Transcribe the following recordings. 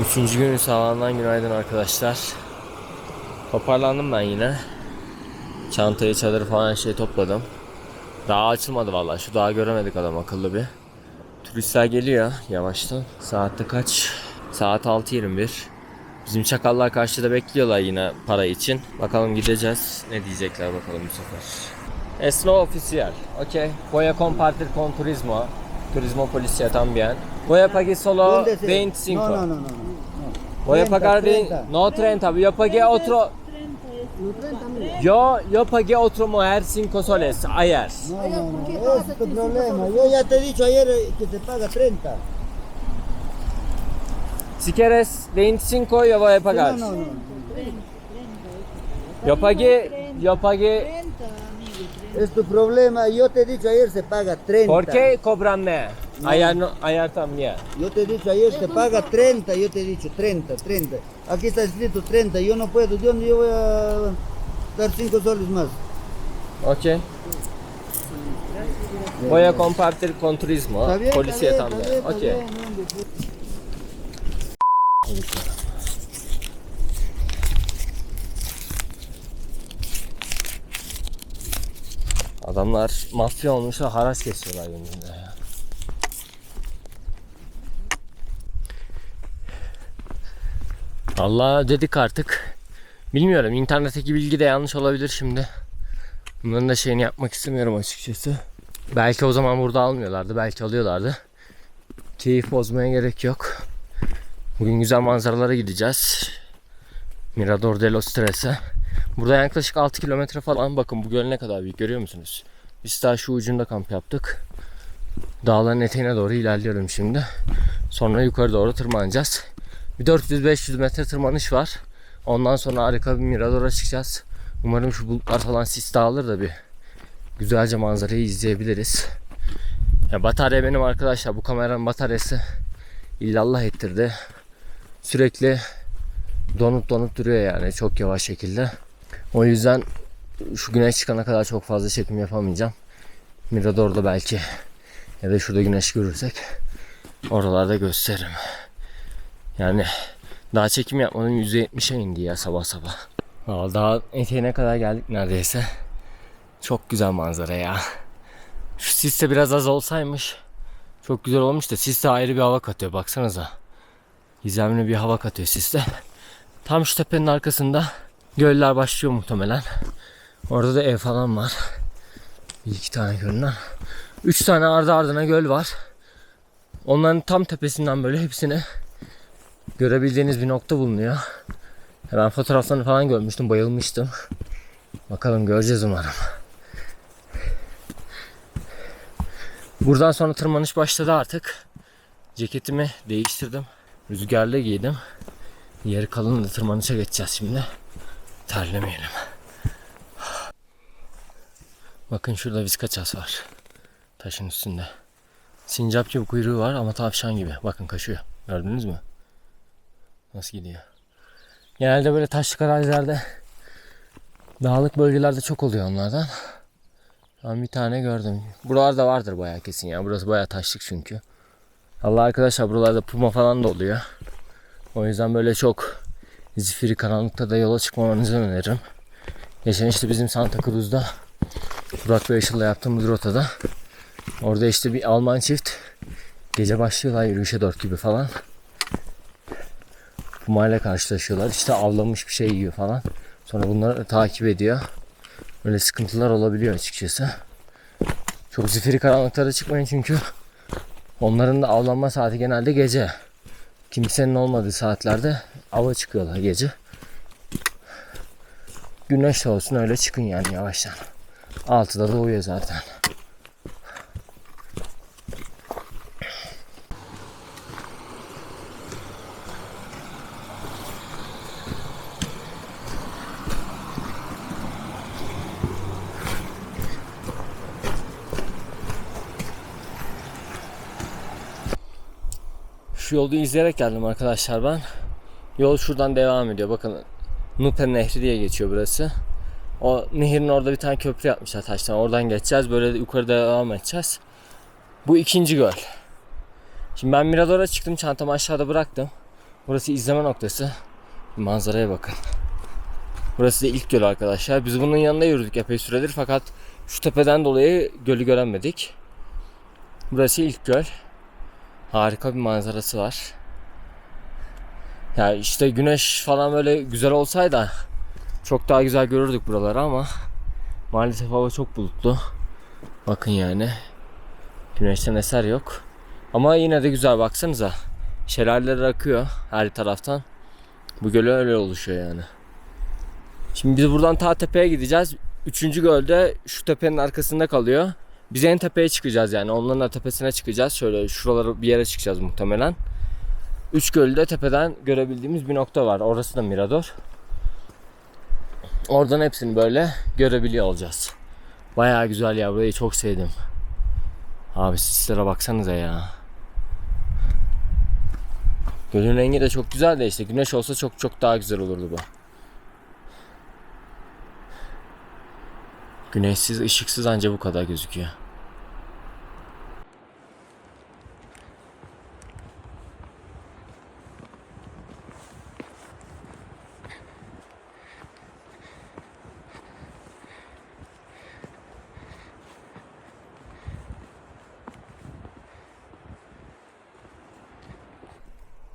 Üçüncü günün sabahından günaydın arkadaşlar. Toparlandım ben yine. Çantayı, çadırı falan şeyi topladım. Daha açılmadı vallahi. Şu daha göremedik adam akıllı bir. Turistler geliyor yavaştan. Saatte kaç? Saat 6.21. Bizim çakallar karşıda bekliyorlar yine para için. Bakalım gideceğiz. Ne diyecekler bakalım bu sefer. Es no oficial. Ok. Voy a compartir con turismo. Turismo policía también. Voy a pagar solo ¿Dónde se- 25. No, no, no, no. no. Voy a 30, pagar 20. 30. No 30. Yo pagué otro. No, 30 mil. Yo, yo pagué otro mujer 5 soles ayer. No, no, no, es tu problema. Yo ya te he dicho ayer eh, que se paga 30. Si quieres 25 yo voy a pagar. No, no, no. Yo pagué, yo pagué. Es tu problema. Yo te he dicho ayer se paga 30. ¿Por qué cobranme? Ayer, no, ayer también. Yo te he dicho ayer se paga 30. Yo te he dicho 30, 30. Aquí está escrito 30. Yo no puedo. Yo, yo voy a dar 5 soles más. Ok. Voy a compartir con turismo. ¿Está bien? Policía está bien, también. está bien, Ok. está bien, hombre. Adamlar mafya olmuşlar haraç kesiyorlar gününde Allah dedik artık. Bilmiyorum internetteki bilgi de yanlış olabilir şimdi. Bunların da şeyini yapmak istemiyorum açıkçası. Belki o zaman burada almıyorlardı, belki alıyorlardı. Keyif bozmaya gerek yok. Bugün güzel manzaralara gideceğiz. Mirador de los Tres'e. Burada yaklaşık 6 kilometre falan. Bakın bu göl ne kadar büyük görüyor musunuz? Biz daha şu ucunda kamp yaptık. Dağların eteğine doğru ilerliyorum şimdi. Sonra yukarı doğru tırmanacağız. Bir 400-500 metre tırmanış var. Ondan sonra harika bir miradora çıkacağız. Umarım şu bulutlar falan sis dağılır da bir güzelce manzarayı izleyebiliriz. Ya batarya benim arkadaşlar. Bu kameranın bataryası illallah ettirdi. Sürekli donup donup duruyor yani çok yavaş şekilde. O yüzden şu güneş çıkana kadar çok fazla çekim yapamayacağım. Mirador'da belki ya da şurada güneş görürsek oralarda gösteririm. Yani daha çekim yapmadım %70'e indi ya sabah sabah. Valla daha eteğine kadar geldik neredeyse. Çok güzel manzara ya. Şu sis de biraz az olsaymış çok güzel olmuş da sis de ayrı bir hava katıyor baksanıza. Gizemli bir hava katıyor sis de. Tam şu tepenin arkasında göller başlıyor muhtemelen. Orada da ev falan var. Bir iki tane görünen. Üç tane ardı ardına göl var. Onların tam tepesinden böyle hepsini görebildiğiniz bir nokta bulunuyor. Ben fotoğraflarını falan görmüştüm, bayılmıştım. Bakalım göreceğiz umarım. Buradan sonra tırmanış başladı artık. Ceketimi değiştirdim. Rüzgarlı giydim. Yeri kalın da tırmanışa geçeceğiz şimdi. Terlemeyelim. Bakın şurada viskaças var. Taşın üstünde. Sincap gibi kuyruğu var ama tavşan gibi. Bakın kaşıyor. Gördünüz mü? Nasıl gidiyor? Genelde böyle taşlık arazilerde dağlık bölgelerde çok oluyor onlardan. Ben bir tane gördüm. Buralarda vardır bayağı kesin ya. Burası bayağı taşlık çünkü. Allah arkadaşlar buralarda puma falan da oluyor. O yüzden böyle çok zifiri karanlıkta da yola çıkmamanızı öneririm. Geçen işte bizim Santa Cruz'da Burak ve Işıl'la yaptığımız rotada orada işte bir Alman çift gece başlıyorlar yürüyüşe dört gibi falan. Puma ile karşılaşıyorlar. İşte avlamış bir şey yiyor falan. Sonra bunları takip ediyor. Böyle sıkıntılar olabiliyor açıkçası. Çok zifiri karanlıklara çıkmayın çünkü onların da avlanma saati genelde gece. Kimsenin olmadığı saatlerde ava çıkıyorlar gece. Güneş de olsun öyle çıkın yani yavaştan. Altıda doğuyor zaten. Şu yolu izleyerek geldim arkadaşlar ben. Yol şuradan devam ediyor. Bakın Nupe Nehri diye geçiyor burası. O nehirin orada bir tane köprü yapmışlar taştan. Oradan geçeceğiz. Böyle yukarı devam edeceğiz. Bu ikinci göl. Şimdi ben Mirador'a çıktım. Çantamı aşağıda bıraktım. Burası izleme noktası. Manzaraya bakın. Burası da ilk göl arkadaşlar. Biz bunun yanında yürüdük epey süredir fakat şu tepeden dolayı gölü göremedik. Burası ilk göl. Harika bir manzarası var. Ya işte güneş falan böyle güzel olsaydı çok daha güzel görürdük buraları ama maalesef hava çok bulutlu. Bakın yani. Güneşten eser yok. Ama yine de güzel baksanıza. Şelaleler akıyor her taraftan. Bu göl öyle oluşuyor yani. Şimdi biz buradan ta tepeye gideceğiz. Üçüncü gölde şu tepenin arkasında kalıyor. Biz en tepeye çıkacağız yani. Onların da tepesine çıkacağız. Şöyle şuralara bir yere çıkacağız muhtemelen. Üç gölü de tepeden görebildiğimiz bir nokta var. Orası da Mirador. Oradan hepsini böyle görebiliyor olacağız. Bayağı güzel ya. Burayı çok sevdim. Abi sislere baksanıza ya. Gölün rengi de çok güzel de işte güneş olsa çok çok daha güzel olurdu bu. Güneşsiz, ışıksız anca bu kadar gözüküyor.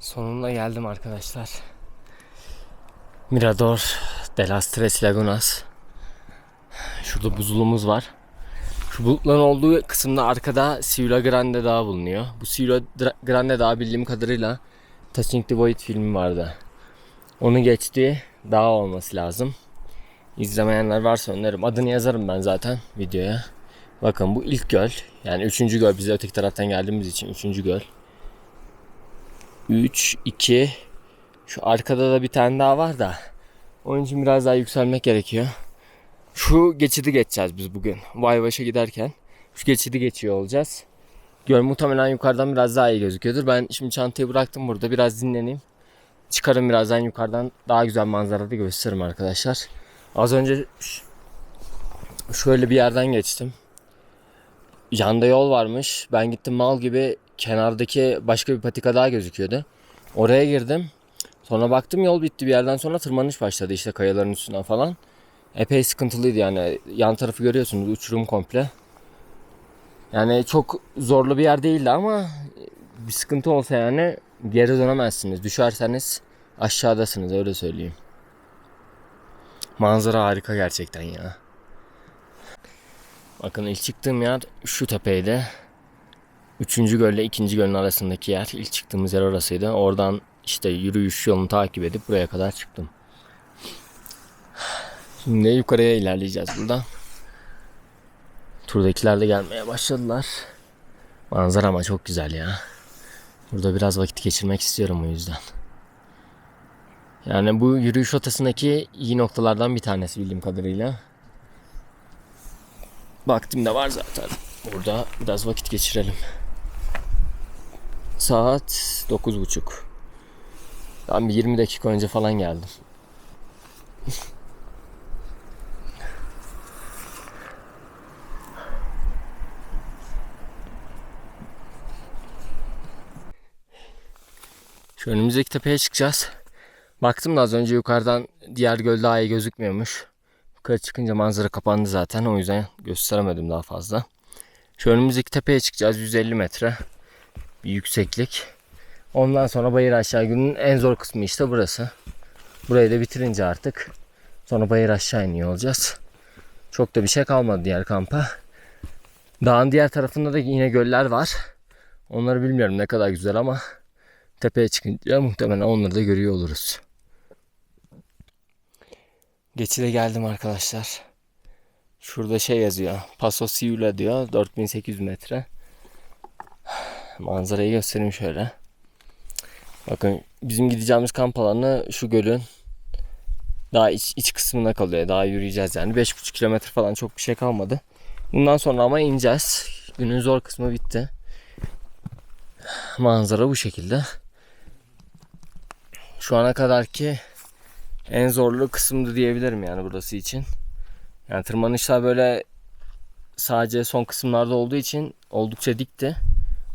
Sonunda geldim arkadaşlar. Mirador de las Tres Lagunas. Şurada buzulumuz var. Şu bulutların olduğu kısımda arkada Ciudad Grande Dağı bulunuyor. Bu Ciudad Grande Dağı bildiğim kadarıyla Touching the Void filmi vardı. Onu geçtiği dağ olması lazım. İzlemeyenler varsa öneririm. Adını yazarım ben zaten videoya. Bakın bu ilk göl. Yani üçüncü göl. Biz de öteki taraftan geldiğimiz için üçüncü göl. 3, 2. Şu arkada da bir tane daha var da. Onun için biraz daha yükselmek gerekiyor. Şu geçidi geçeceğiz biz bugün. Vaybaş'a giderken. Şu geçidi geçiyor olacağız. Göl muhtemelen yukarıdan biraz daha iyi gözüküyordur. Ben şimdi çantayı bıraktım burada. Biraz dinleneyim. Çıkarım birazdan yukarıdan daha güzel manzarada gösteririm arkadaşlar. Az önce şöyle bir yerden geçtim. Yanda yol varmış. Ben gittim mal gibi kenardaki başka bir patika daha gözüküyordu. Oraya girdim. Sonra baktım yol bitti bir yerden sonra tırmanış başladı işte kayaların üstünden falan. Epey sıkıntılıydı yani. Yan tarafı görüyorsunuz uçurum komple. Yani çok zorlu bir yer değildi ama bir sıkıntı olsa yani geri dönemezsiniz. Düşerseniz aşağıdasınız öyle söyleyeyim. Manzara harika gerçekten ya. Bakın ilk çıktığım yer şu tepeydi. Üçüncü gölle ikinci gölün arasındaki yer. İlk çıktığımız yer orasıydı. Oradan işte yürüyüş yolunu takip edip buraya kadar çıktım. Şimdi yukarıya ilerleyeceğiz buradan. Turdakiler de gelmeye başladılar. Manzara ama çok güzel ya. Burada biraz vakit geçirmek istiyorum o yüzden. Yani bu yürüyüş rotasındaki iyi noktalardan bir tanesi bildiğim kadarıyla. Vaktim de var zaten. Burada biraz vakit geçirelim. Saat 9.30. Ben bir 20 dakika önce falan geldim. Şu önümüzdeki tepeye çıkacağız. Baktım da az önce yukarıdan diğer göl daha iyi gözükmüyormuş. Yukarı çıkınca manzara kapandı zaten o yüzden gösteremedim daha fazla. Şu önümüzdeki tepeye çıkacağız 150 metre bir yükseklik. Ondan sonra bayır aşağı günün en zor kısmı işte burası. Burayı da bitirince artık sonra bayır aşağı iniyor olacağız. Çok da bir şey kalmadı diğer kampa. Dağın diğer tarafında da yine göller var. Onları bilmiyorum ne kadar güzel ama tepeye çıkınca muhtemelen onları da görüyor oluruz. Geçide geldim arkadaşlar. Şurada şey yazıyor. Paso Siula diyor. 4800 metre. Manzarayı göstereyim şöyle. Bakın bizim gideceğimiz kamp alanı şu gölün daha iç, iç kısmına kalıyor. Daha yürüyeceğiz yani. 5,5 kilometre falan çok bir şey kalmadı. Bundan sonra ama ineceğiz. Günün zor kısmı bitti. Manzara bu şekilde. Şu ana kadarki en zorlu kısımdı diyebilirim yani burası için. Yani tırmanışlar böyle sadece son kısımlarda olduğu için oldukça dikti.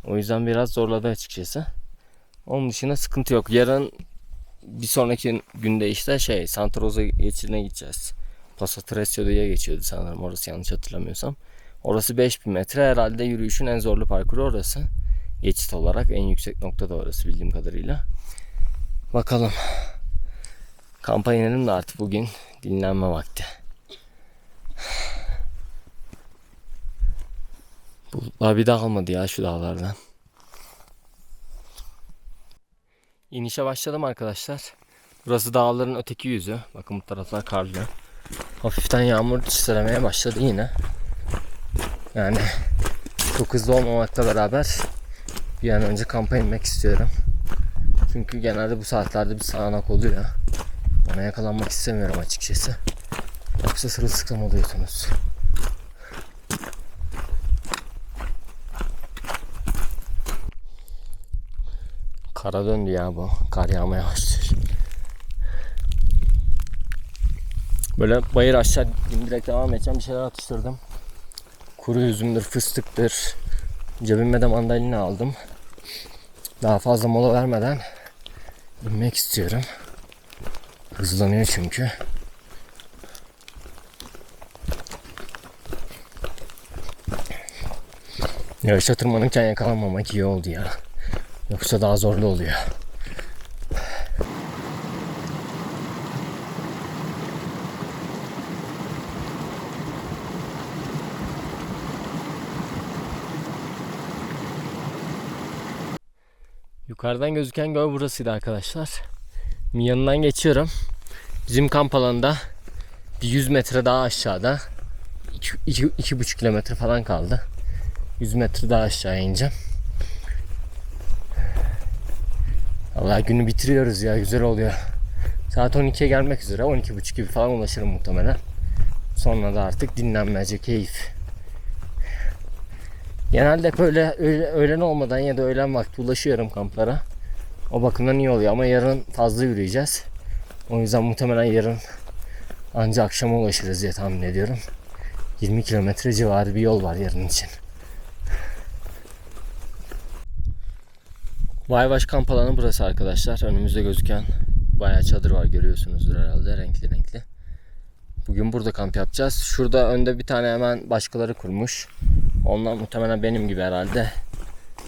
O yüzden biraz zorladı açıkçası. Onun dışında sıkıntı yok. Yarın bir sonraki günde işte şey Santa Rosa geçidine gideceğiz. Paso Tresio diye geçiyordu sanırım orası yanlış hatırlamıyorsam. Orası 5000 metre herhalde yürüyüşün en zorlu parkuru orası. Geçit olarak en yüksek nokta da orası bildiğim kadarıyla. Bakalım. Kampa inelim de artık bugün dinlenme vakti. Bulutlar bir dağılmadı ya şu dağlardan. İnişe başladım arkadaşlar. Burası dağların öteki yüzü. Bakın bu taraflar karlı. Hafiften yağmur çiselemeye başladı yine. Yani çok hızlı olmamakla beraber bir an önce kampa inmek istiyorum. Çünkü genelde bu saatlerde bir sağanak oluyor. Ona yakalanmak istemiyorum açıkçası. Yoksa sırılsıklam oluyorsunuz. Kara döndü ya bu. Kar yağmaya başlıyor. Böyle bayır aşağı direkt devam edeceğim. Bir şeyler atıştırdım. Kuru üzümdür, fıstıktır. Cebime de mandalina aldım. Daha fazla mola vermeden inmek istiyorum. Hızlanıyor çünkü. Yarışa tırmanırken yakalanmamak iyi oldu ya. Yoksa daha zorlu oluyor. Yukarıdan gözüken göl burasıydı arkadaşlar. Yanından geçiyorum. Bizim kamp alanında bir 100 metre daha aşağıda 2,5 kilometre falan kaldı. 100 metre daha aşağı ineceğim. Allah günü bitiriyoruz ya güzel oluyor. Saat 12'ye gelmek üzere 12.30 gibi falan ulaşırım muhtemelen. Sonra da artık dinlenmece keyif. Genelde hep öyle öğle- öğlen olmadan ya da öğlen vakti ulaşıyorum kamplara. O bakımdan iyi oluyor ama yarın fazla yürüyeceğiz. O yüzden muhtemelen yarın anca akşama ulaşırız diye tahmin ediyorum. 20 kilometre civarı bir yol var yarın için. Vaybaş kamp alanı burası arkadaşlar. Önümüzde gözüken bayağı çadır var görüyorsunuzdur herhalde renkli renkli. Bugün burada kamp yapacağız. Şurada önde bir tane hemen başkaları kurmuş. Onlar muhtemelen benim gibi herhalde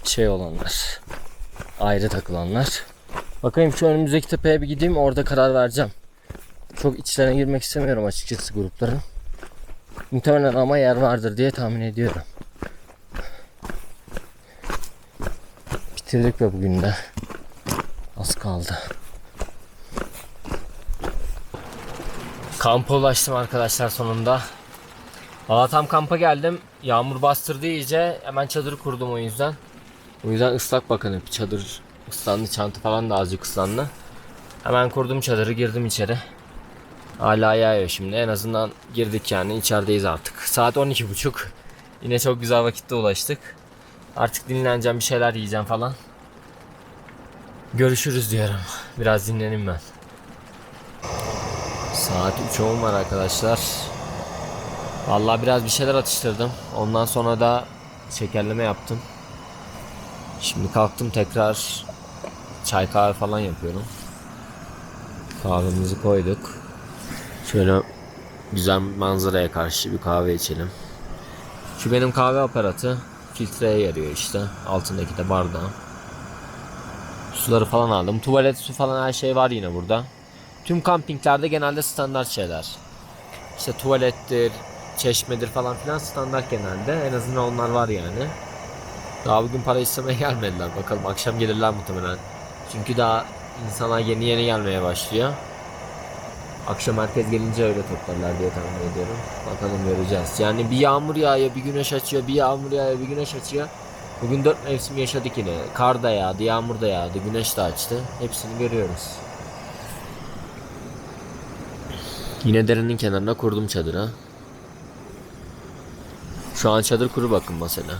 şey olanlar. Ayrı takılanlar. Bakayım şu önümüzdeki tepeye bir gideyim orada karar vereceğim. Çok içlerine girmek istemiyorum açıkçası grupların. Muhtemelen ama yer vardır diye tahmin ediyorum. Bitirdik ve bugün de az kaldı. Kampa ulaştım arkadaşlar sonunda. Valla tam kampa geldim. Yağmur bastırdı iyice. Hemen çadır kurdum o yüzden. O yüzden ıslak bakın hep çadır ıslandı. Çanta falan da azıcık ıslandı. Hemen kurdum çadırı girdim içeri. Hala yağıyor şimdi. En azından girdik yani içerideyiz artık. Saat 12.30. Yine çok güzel vakitte ulaştık. Artık dinleneceğim bir şeyler yiyeceğim falan. Görüşürüz diyorum. Biraz dinleneyim ben. Saat 3 10 var arkadaşlar. Vallahi biraz bir şeyler atıştırdım. Ondan sonra da şekerleme yaptım. Şimdi kalktım tekrar çay kahve falan yapıyorum. Kahvemizi koyduk. Şöyle güzel manzaraya karşı bir kahve içelim. Şu benim kahve aparatı filtreye yarıyor işte. Altındaki de bardağı. Suları falan aldım. Tuvalet su falan her şey var yine burada. Tüm kampinglerde genelde standart şeyler. İşte tuvalettir, çeşmedir falan filan standart genelde. En azından onlar var yani. Daha bugün para istemeye gelmediler. Bakalım akşam gelirler muhtemelen. Çünkü daha insanlar yeni yeni gelmeye başlıyor. Akşam herkes gelince öyle toplarlar diye tahmin ediyorum. Bakalım göreceğiz. Yani bir yağmur yağıyor, bir güneş açıyor, bir yağmur yağıyor, bir güneş açıyor. Bugün dört mevsim yaşadık yine. Kar da yağdı, yağmur da yağdı, güneş de açtı. Hepsini görüyoruz. Yine derenin kenarına kurdum çadırı. Şu an çadır kuru bakın mesela.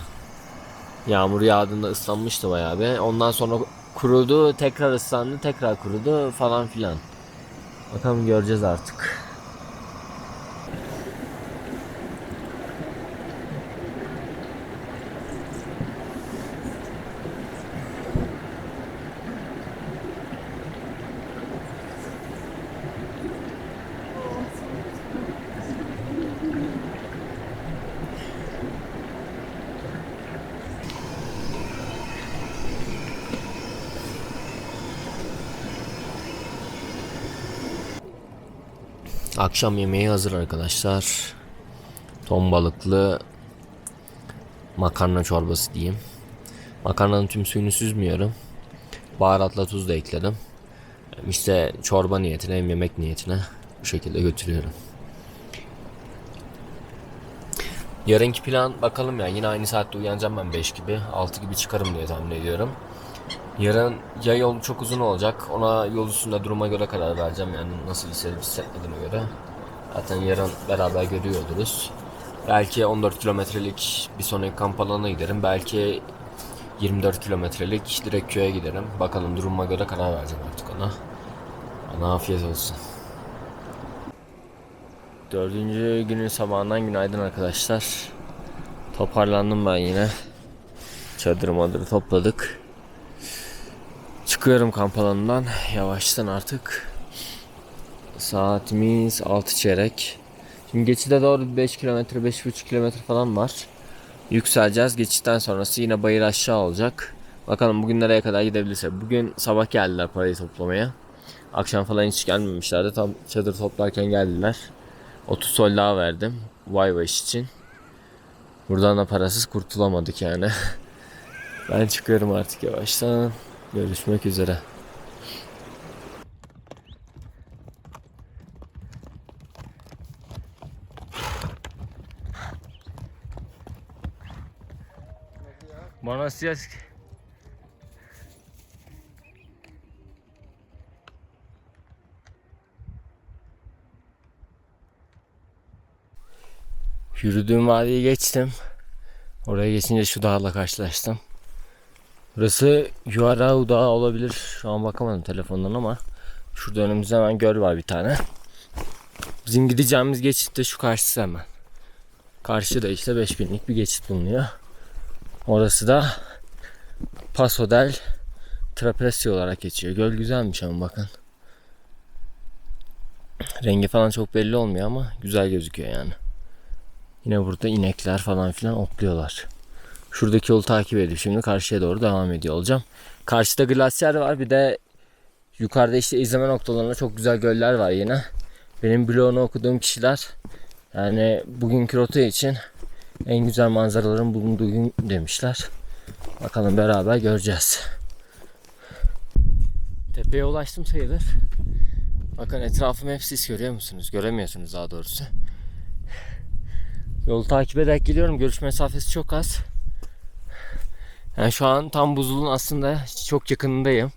Yağmur yağdığında ıslanmıştı bayağı bir. Ondan sonra kurudu, tekrar ıslandı, tekrar kurudu falan filan. Bakalım göreceğiz artık. Akşam yemeği hazır arkadaşlar. Ton balıklı makarna çorbası diyeyim. Makarnanın tüm suyunu süzmüyorum. Baharatla tuz da ekledim. İşte çorba niyetine hem yemek niyetine bu şekilde götürüyorum. Yarınki plan bakalım ya yine aynı saatte uyanacağım ben 5 gibi 6 gibi çıkarım diye tahmin ediyorum. Yarın ya yol çok uzun olacak ona yol üstünde duruma göre karar vereceğim yani nasıl hissedip hissetmediğime göre. Zaten yarın beraber görüyor oluruz. Belki 14 kilometrelik bir sonraki kamp alanına giderim. Belki 24 kilometrelik direkt köye giderim. Bakalım duruma göre karar vereceğim artık ona. Bana afiyet olsun. Dördüncü günün sabahından günaydın arkadaşlar. Toparlandım ben yine. Çadır madırı topladık. Çıkıyorum kamp alanından yavaştan artık. Saatimiz 6 çeyrek. Şimdi geçide doğru 5 kilometre 5,5 kilometre falan var. Yükseleceğiz. Geçitten sonrası yine bayır aşağı olacak. Bakalım bugün nereye kadar gidebilirse. Bugün sabah geldiler parayı toplamaya. Akşam falan hiç gelmemişlerdi. Tam çadır toplarken geldiler. 30 sol daha verdim. Vay vay iş için. Buradan da parasız kurtulamadık yani. ben çıkıyorum artık yavaştan. Görüşmek üzere. Buenos días. Yürüdüğüm vadiyi geçtim. Oraya geçince şu dağla karşılaştım. Burası Yuarau Dağı olabilir. Şu an bakamadım telefondan ama şurada önümüzde hemen göl var bir tane. Bizim gideceğimiz geçit de şu karşısı hemen. Karşıda işte 5000'lik bir geçit bulunuyor. Orası da Paso del Trapecio olarak geçiyor. Göl güzelmiş ama bakın. Rengi falan çok belli olmuyor ama güzel gözüküyor yani. Yine burada inekler falan filan otluyorlar. Şuradaki yolu takip edip şimdi karşıya doğru devam ediyor olacağım. Karşıda glasyer var bir de yukarıda işte izleme noktalarında çok güzel göller var yine. Benim blogunu okuduğum kişiler yani bugünkü rota için en güzel manzaraların bulunduğu gün demişler. Bakalım beraber göreceğiz. Tepeye ulaştım sayılır. Bakın etrafım hep sis görüyor musunuz? Göremiyorsunuz daha doğrusu. Yolu takip ederek geliyorum. Görüş mesafesi çok az. Yani şu an tam buzulun aslında çok yakınındayım.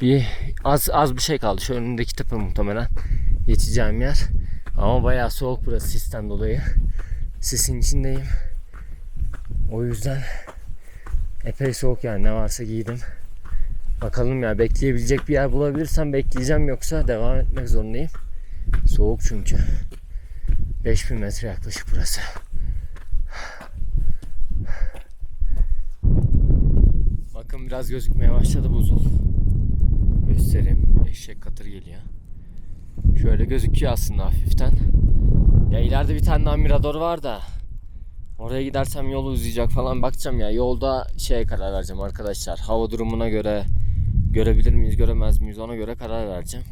Bir az az bir şey kaldı. Şu önündeki tepe muhtemelen geçeceğim yer. Ama bayağı soğuk burası sisten dolayı. Sisin içindeyim. O yüzden epey soğuk yani ne varsa giydim. Bakalım ya bekleyebilecek bir yer bulabilirsem bekleyeceğim yoksa devam etmek zorundayım. Soğuk çünkü. 5000 metre yaklaşık burası. Biraz gözükmeye başladı buzul. Göstereyim. Eşek katır geliyor. Şöyle gözüküyor aslında hafiften. Ya ileride bir tane daha mirador var da. Oraya gidersem yolu uzayacak falan bakacağım ya. Yolda şeye karar vereceğim arkadaşlar. Hava durumuna göre görebilir miyiz göremez miyiz ona göre karar vereceğim.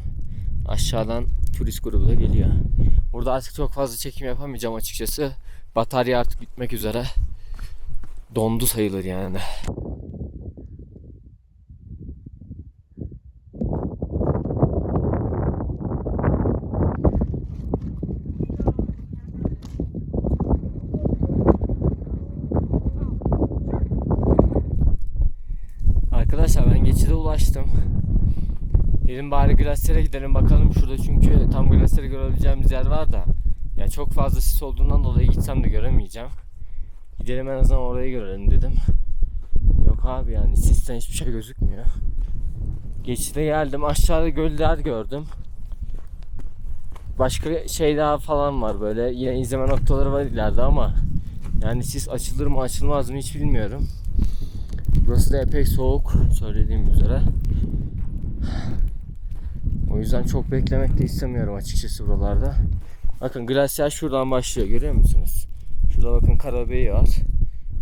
Aşağıdan turist grubu da geliyor. Burada artık çok fazla çekim yapamayacağım açıkçası. Batarya artık bitmek üzere. Dondu sayılır yani. Arkadaşlar ben geçide ulaştım. Glasyere gidelim bakalım şurada çünkü tam glasyeri görebileceğimiz yer var da. Ya çok fazla sis olduğundan dolayı gitsem de göremeyeceğim. Gidelim en azından orayı görelim dedim. Yok abi yani sisten hiçbir şey gözükmüyor. Geçide geldim aşağıda göller gördüm. Başka şey daha falan var böyle yine izleme noktaları var ileride ama yani sis açılır mı açılmaz mı hiç bilmiyorum. Burası da epey soğuk söylediğim üzere. O yüzden çok beklemek de istemiyorum açıkçası buralarda. Bakın glasyal şuradan başlıyor görüyor musunuz? Şurada bakın karabeyi var.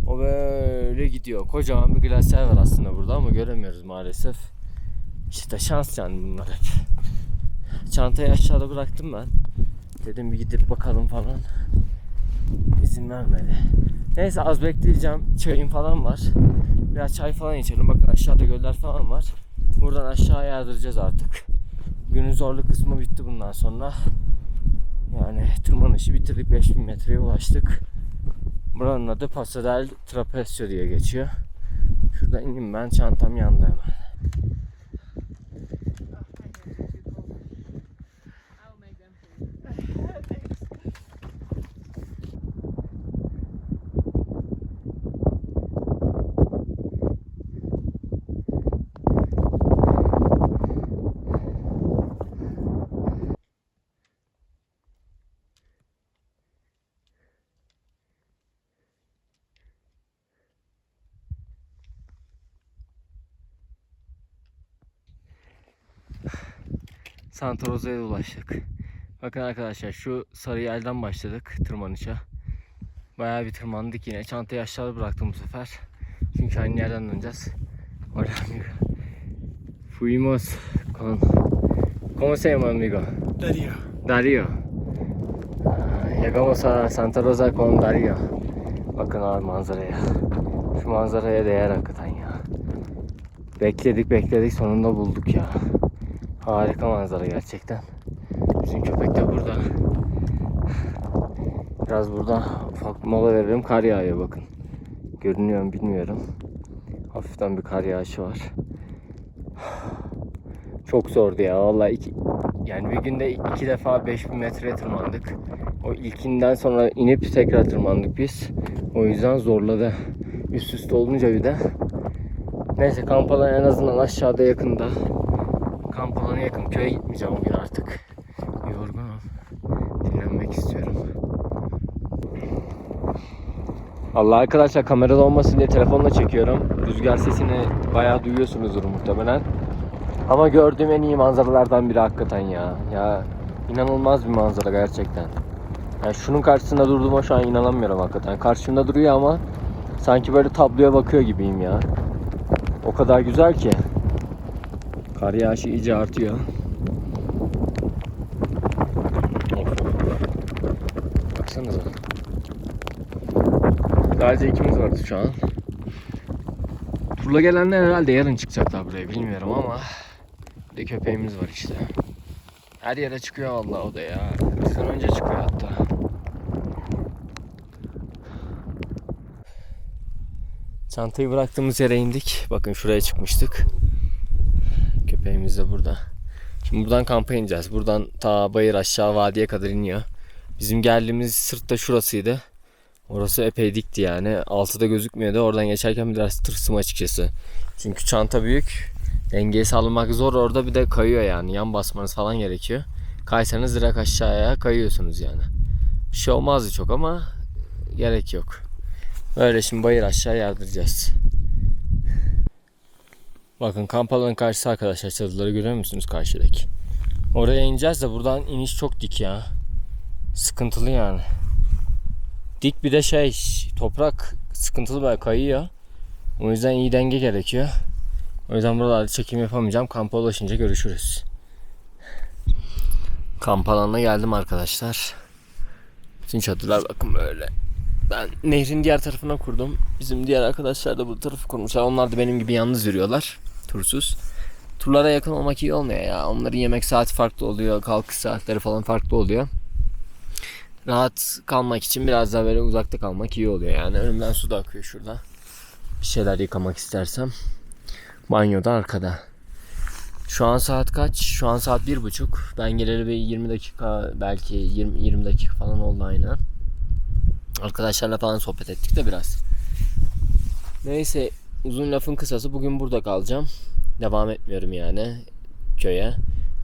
O böyle gidiyor. Kocaman bir glasyal var aslında burada ama göremiyoruz maalesef. İşte şans yani bunlar hep. Çantayı aşağıda bıraktım ben. Dedim bir gidip bakalım falan. İzin vermedi. Neyse az bekleyeceğim. Çayım falan var. Biraz çay falan içelim. Bakın aşağıda göller falan var. Buradan aşağı yardıracağız artık. Günün zorlu kısmı bitti bundan sonra. Yani tırmanışı bitirdik. 5000 metreye ulaştık. Buranın adı Paso del Trapezio diye geçiyor. Şurada ineyim ben. Çantam yandı hemen. Santa Rosa'ya ulaştık. Bakın arkadaşlar şu sarı yerden başladık tırmanışa. Bayağı bir tırmandık yine. Çantayı aşağıda bıraktım bu sefer. Çünkü aynı yerden döneceğiz. Hola amigo. Fuimos con... ¿Cómo se llama amigo? Darío. Darío. Ah, Llegamos a Santa Rosa con Darío. Bakın abi manzaraya. Şu manzaraya değer hakikaten ya. Bekledik bekledik sonunda bulduk ya. Harika manzara gerçekten. Bizim köpek de burada. Biraz burada ufak mola veririm. Kar yağıyor bakın. Görünüyor mu bilmiyorum. Hafiften bir kar yağışı var. Çok zordu ya vallahi iki, yani bir günde iki defa 5000 metre tırmandık. O ilkinden sonra inip tekrar tırmandık biz. O yüzden zorladı. Üst üste olunca bir de. Neyse kamp alanı en azından aşağıda yakında. Kamp alanı yakın. Köye gitmeyeceğim bugün artık. Yorgunum. Dinlenmek istiyorum. Allah arkadaşlar kamerada olmasın diye telefonla çekiyorum. Rüzgar sesini bayağı duyuyorsunuzdur muhtemelen. Ama gördüğüm en iyi manzaralardan biri hakikaten ya. Ya inanılmaz bir manzara gerçekten. Yani şunun karşısında durduğuma şu an inanamıyorum hakikaten. Karşımda duruyor ama sanki böyle tabloya bakıyor gibiyim ya. O kadar güzel ki. Kar yağışı iyice artıyor. Baksanıza. Sadece ikimiz vardı şu an. Turla gelenler herhalde yarın çıkacaklar buraya bilmiyorum ama bir de köpeğimiz var işte. Her yere çıkıyor vallahi o da ya. Bizden önce çıkıyor hatta. Çantayı bıraktığımız yere indik. Bakın şuraya çıkmıştık. Köpeğimiz de burada. Şimdi buradan kampa ineceğiz. Buradan ta bayır aşağı vadiye kadar iniyor. Bizim geldiğimiz sırt da şurasıydı. Orası epey dikti yani. Altıda gözükmüyordu. Oradan geçerken biraz tırsım açıkçası. Çünkü çanta büyük. Dengeyi sağlamak zor. Orada bir de kayıyor yani. Yan basmanız falan gerekiyor. Kaysanız direkt aşağıya kayıyorsunuz yani. Bir şey olmazdı çok ama gerek yok. Böyle şimdi bayır aşağı yardıracağız. Bakın kamp alanının karşısı arkadaşlar. Çadırları görüyor musunuz karşıdaki? Oraya ineceğiz de buradan iniş çok dik ya. Sıkıntılı yani. Dik bir de şey toprak sıkıntılı böyle kayıyor. O yüzden iyi denge gerekiyor. O yüzden buralarda çekim yapamayacağım. Kampa ulaşınca görüşürüz. Kamp alanına geldim arkadaşlar. Bütün çadırlar bakın böyle. Ben nehrin diğer tarafına kurdum. Bizim diğer arkadaşlar da bu tarafı kurmuşlar. Onlar da benim gibi yalnız yürüyorlar. Tursuz. Turlara yakın olmak iyi olmuyor ya. Onların yemek saati farklı oluyor. Kalkış saatleri falan farklı oluyor rahat kalmak için biraz daha böyle uzakta kalmak iyi oluyor yani. Önümden su da akıyor şurada. Bir şeyler yıkamak istersem. Banyoda arkada. Şu an saat kaç? Şu an saat bir buçuk. Ben geleli bir 20 dakika belki 20, 20 dakika falan oldu aynen. Arkadaşlarla falan sohbet ettik de biraz. Neyse uzun lafın kısası bugün burada kalacağım. Devam etmiyorum yani köye.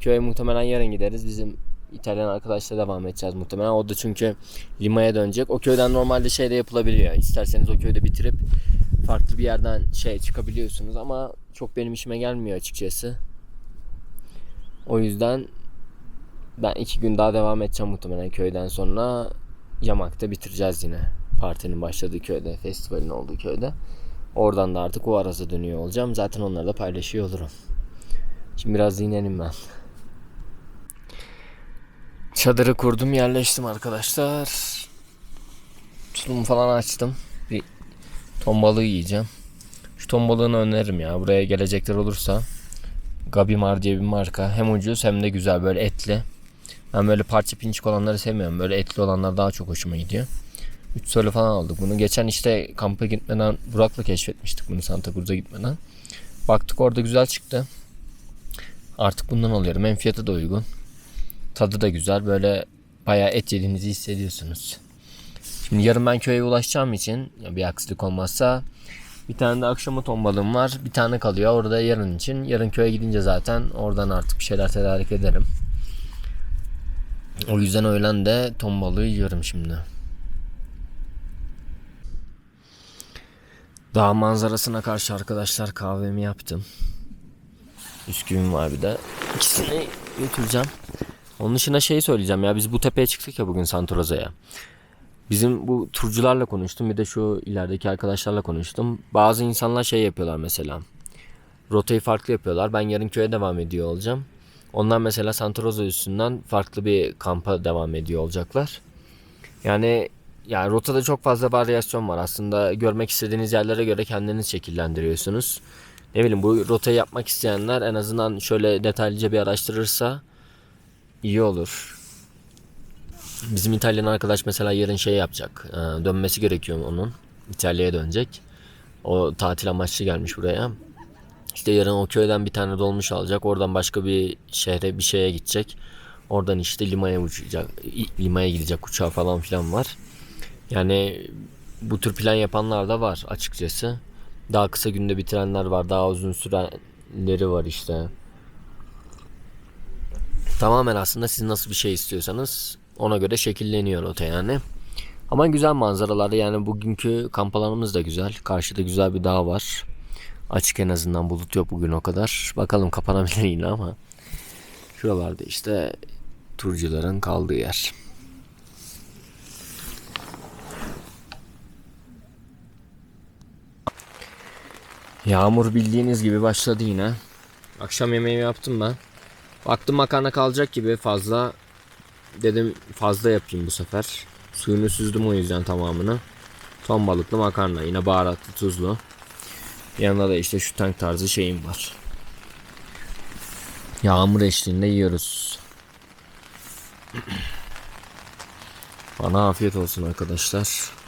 Köye muhtemelen yarın gideriz. Bizim İtalyan arkadaşla devam edeceğiz muhtemelen. O da çünkü Lima'ya dönecek. O köyden normalde şey de yapılabiliyor. İsterseniz o köyde bitirip farklı bir yerden şey çıkabiliyorsunuz ama çok benim işime gelmiyor açıkçası. O yüzden ben iki gün daha devam edeceğim muhtemelen köyden sonra. Yamak'ta bitireceğiz yine. Partinin başladığı köyde, festivalin olduğu köyde. Oradan da artık o arası dönüyor olacağım. Zaten onları da paylaşıyor olurum. Şimdi biraz dinlenim ben. Çadırı kurdum yerleştim arkadaşlar. Tulumu falan açtım. Bir ton balığı yiyeceğim. Şu ton balığını öneririm ya. Buraya gelecekler olursa. Gabimar diye bir marka. Hem ucuz hem de güzel böyle etli. Ben böyle parça pinçik olanları sevmiyorum. Böyle etli olanlar daha çok hoşuma gidiyor. 3 sölü falan aldık bunu. Geçen işte kampa gitmeden Burak'la keşfetmiştik bunu Santa Cruz'a gitmeden. Baktık orada güzel çıktı. Artık bundan alıyorum. Hem fiyatı da uygun. Tadı da güzel. Böyle bayağı et yediğinizi hissediyorsunuz. Şimdi yarın ben köye ulaşacağım için bir aksilik olmazsa bir tane de akşama ton balığım var. Bir tane kalıyor orada yarın için. Yarın köye gidince zaten oradan artık bir şeyler tedarik ederim. O yüzden öğlen de ton balığı yiyorum şimdi. Dağ manzarasına karşı arkadaşlar kahvemi yaptım. Bisküvim var bir de. İkisini götüreceğim. Onun dışında şey söyleyeceğim ya biz bu tepeye çıktık ya bugün Santoroza'ya. Bizim bu turcularla konuştum bir de şu ilerideki arkadaşlarla konuştum. Bazı insanlar şey yapıyorlar mesela. Rotayı farklı yapıyorlar. Ben yarın köye devam ediyor olacağım. Onlar mesela Santa üstünden farklı bir kampa devam ediyor olacaklar. Yani yani rotada çok fazla varyasyon var. Aslında görmek istediğiniz yerlere göre kendiniz şekillendiriyorsunuz. Ne bileyim bu rotayı yapmak isteyenler en azından şöyle detaylıca bir araştırırsa iyi olur. Bizim İtalyan arkadaş mesela yarın şey yapacak. Ee, Dönmesi gerekiyor onun. İtalya'ya dönecek. O tatil amaçlı gelmiş buraya. İşte yarın o köyden bir tane dolmuş alacak. Oradan başka bir şehre bir şeye gidecek. Oradan işte limaya uçacak. Limaya gidecek uçağı falan filan var. Yani bu tür plan yapanlar da var açıkçası. Daha kısa günde bitirenler var. Daha uzun sürenleri var işte. Tamamen aslında siz nasıl bir şey istiyorsanız ona göre şekilleniyor rota yani. Ama güzel manzaralar yani bugünkü kamp alanımız da güzel. Karşıda güzel bir dağ var. Açık en azından bulut yok bugün o kadar. Bakalım kapanabilir yine ama. Şuralarda işte turcuların kaldığı yer. Yağmur bildiğiniz gibi başladı yine. Akşam yemeğimi yaptım ben. Baktım makarna kalacak gibi fazla. Dedim fazla yapayım bu sefer. Suyunu süzdüm o yüzden tamamını. Ton balıklı makarna. Yine baharatlı tuzlu. Yanında da işte şu tank tarzı şeyim var. Yağmur eşliğinde yiyoruz. Bana afiyet olsun arkadaşlar.